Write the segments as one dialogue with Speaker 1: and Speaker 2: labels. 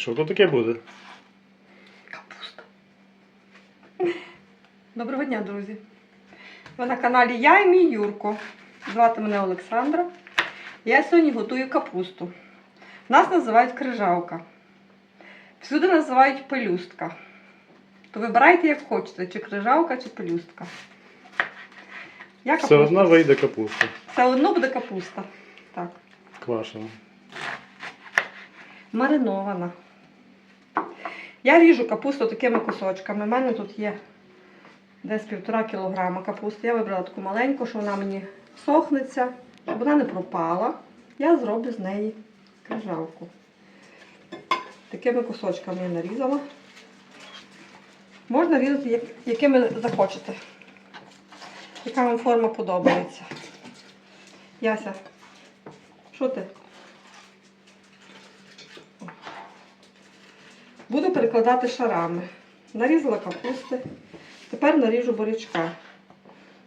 Speaker 1: Що то таке буде?
Speaker 2: Капуста. Доброго дня, друзі. Ви на каналі Я і мій Юрко. Звати мене Олександра. Я сьогодні готую капусту. Нас називають крижавка. Всюди називають пелюстка. То вибирайте, як хочете, чи крижавка, чи пелюстка. Я
Speaker 1: Все одно вийде капуста.
Speaker 2: Все одно буде капуста. Так.
Speaker 1: Квашена.
Speaker 2: маринована. Я ріжу капусту такими кусочками. У мене тут є десь півтора кілограма капусти. Я вибрала таку маленьку, що вона мені сохнеться, щоб вона не пропала. Я зроблю з неї крижавку. Такими кусочками я нарізала. Можна різати, якими захочете. Яка вам форма подобається. Яся, що ти? Перекладати шарами. Нарізала капусти. Тепер наріжу бурячка.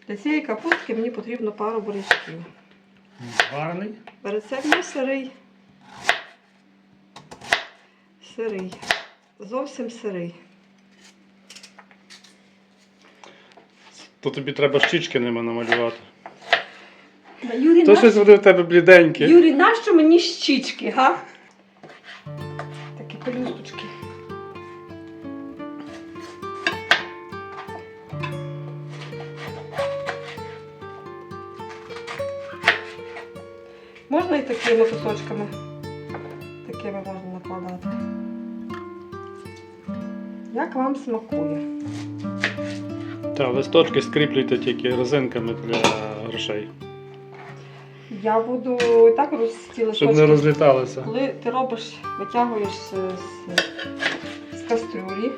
Speaker 2: Для цієї капустки мені потрібно пару бурячків.
Speaker 1: Гарний.
Speaker 2: Рецепт є сирий. Сирий. Зовсім сирий.
Speaker 1: То тобі треба щічки ними намалювати.
Speaker 2: Да, Юрій,
Speaker 1: То щось буде в тебе бліденьке.
Speaker 2: Юрій, нащо мені щічки, га? Такі пелюсточки. Можна і такими кусочками. Такими можна накладати. Як вам смакує?
Speaker 1: Та листочки скріплюйте тільки резинками для грошей.
Speaker 2: Я буду і так розстіла
Speaker 1: Щоб не розліталися.
Speaker 2: Коли ти робиш, витягуєш з, з, з кастрюлі,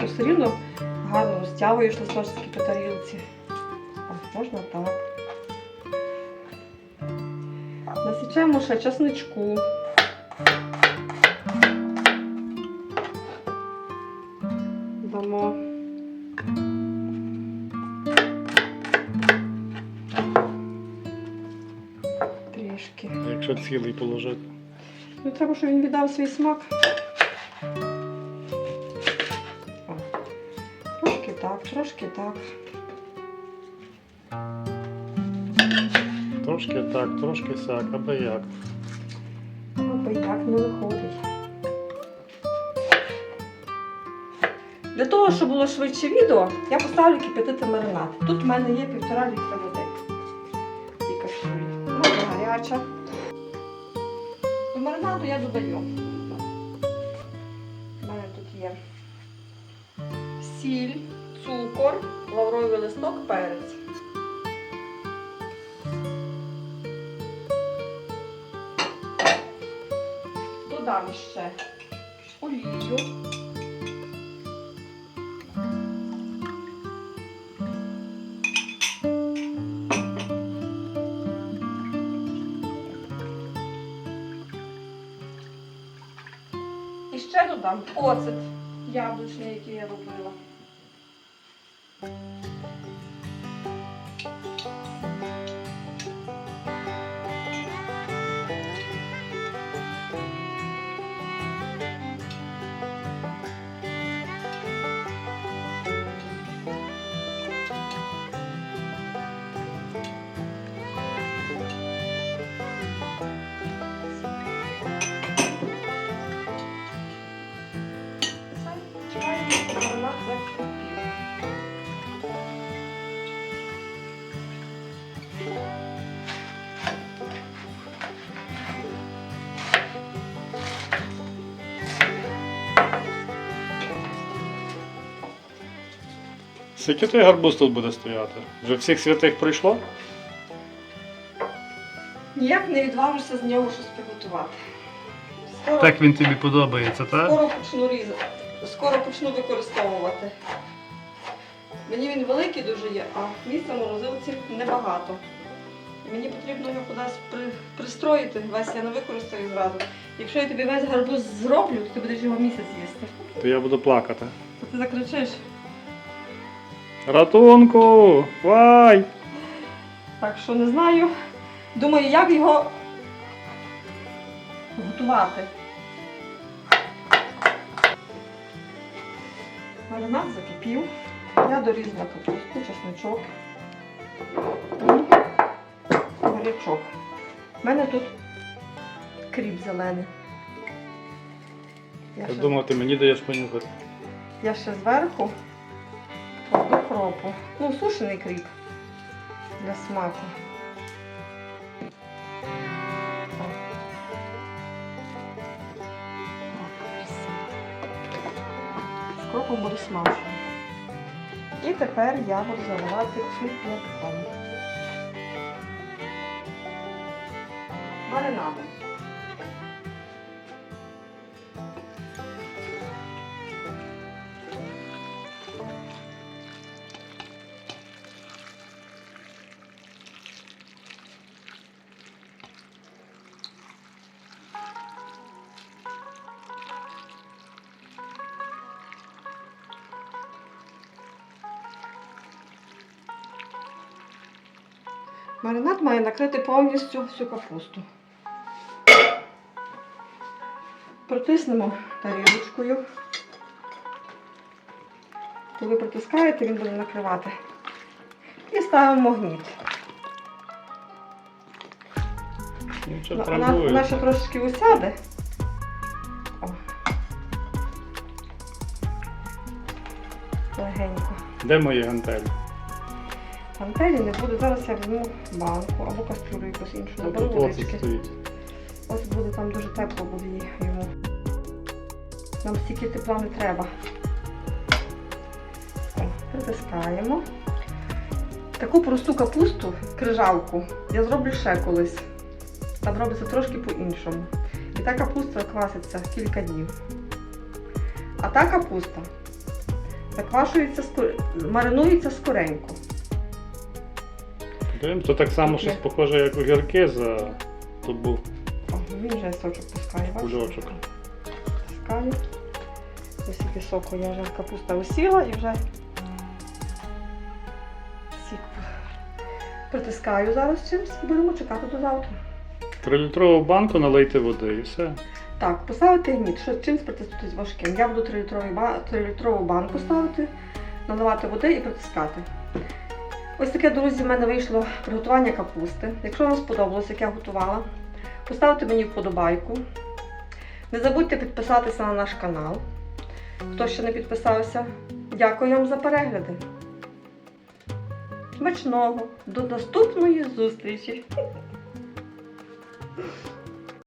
Speaker 2: то все рівно гарно розтягуєш листочки по тарілці. Можна так. Насічемо ще чесничку. Дамо. Трішки.
Speaker 1: Якщо цілий положити.
Speaker 2: Ну, треба, щоб він віддав свій смак. О. Трошки так, трошки так.
Speaker 1: Трошки так, трошки сяк, аби як.
Speaker 2: Аби як не виходить. Для того, щоб було швидше відео, я поставлю кипятити маринад. Тут в мене є півтора літра води. І кастрюлі. Вода гаряча. До маринаду я додаю. У мене тут є сіль, цукор, лавровий листок, перець. Додам ще олію. І ще додам оцет яблучний, який я робила.
Speaker 1: Скільки той гарбуз тут буде стояти? Вже всіх святих пройшло?
Speaker 2: Ніяк не відважуся з нього щось приготувати. Скоро,
Speaker 1: Так він тобі подобається, так?
Speaker 2: скоро почну різати, скоро почну використовувати. Мені він великий дуже є, а місця в морозилці небагато. І Мені потрібно його кудись при, пристроїти, весь я не використаю зразу. Якщо я тобі весь гарбуз зроблю, то ти будеш його місяць їсти.
Speaker 1: То я буду плакати.
Speaker 2: То ти закричиш.
Speaker 1: Ратунку! Вай!
Speaker 2: Так що не знаю. Думаю, як його готувати. Маринад закипів. Я дорізала капусту, чесночок і бурячок. У мене тут кріп зелений. Я
Speaker 1: Я
Speaker 2: ще,
Speaker 1: думав, ти мені даєш понюхати.
Speaker 2: я ще зверху кропу. Ну, сушений кріп для смаку. З кропом буде смачно. І тепер я буду заливати кип'ятком. Маринадом. Маринад має накрити повністю всю капусту. Протиснемо тарілочкою. Коли притискаєте, він буде накривати. І ставимо гніт. Вона, вона ще трошки усяде. О. Легенько.
Speaker 1: Де мої гантелі?
Speaker 2: Гантелі не буде. Зараз я візьму банку або кастрюлю якусь іншу. Наберу водички. Ось буде там дуже тепло буде йому. Нам стільки тепла не треба. О, притискаємо. Таку просту капусту, крижавку, я зроблю ще колись. Там робиться трошки по-іншому. І та капуста кваситься кілька днів. А та капуста заквашується, маринується скоренько.
Speaker 1: Дивим, то так само щось похоже, як огірки за.
Speaker 2: О, він вже сочок пускає?
Speaker 1: Кульочок.
Speaker 2: Пускаю. Ось який соку я вже капуста усіла і вже сік притискаю зараз чимось і будемо чекати до завтра.
Speaker 1: Трилітрову банку налийте води і все.
Speaker 2: Так, поставити гніт, що чимось притиснути з важким. Я буду 3-літрову банку ставити, наливати води і притискати. Ось таке, друзі, в мене вийшло приготування капусти. Якщо вам сподобалось, як я готувала, поставте мені вподобайку. Не забудьте підписатися на наш канал. Хто ще не підписався, дякую вам за перегляди. Смачного! До наступної зустрічі!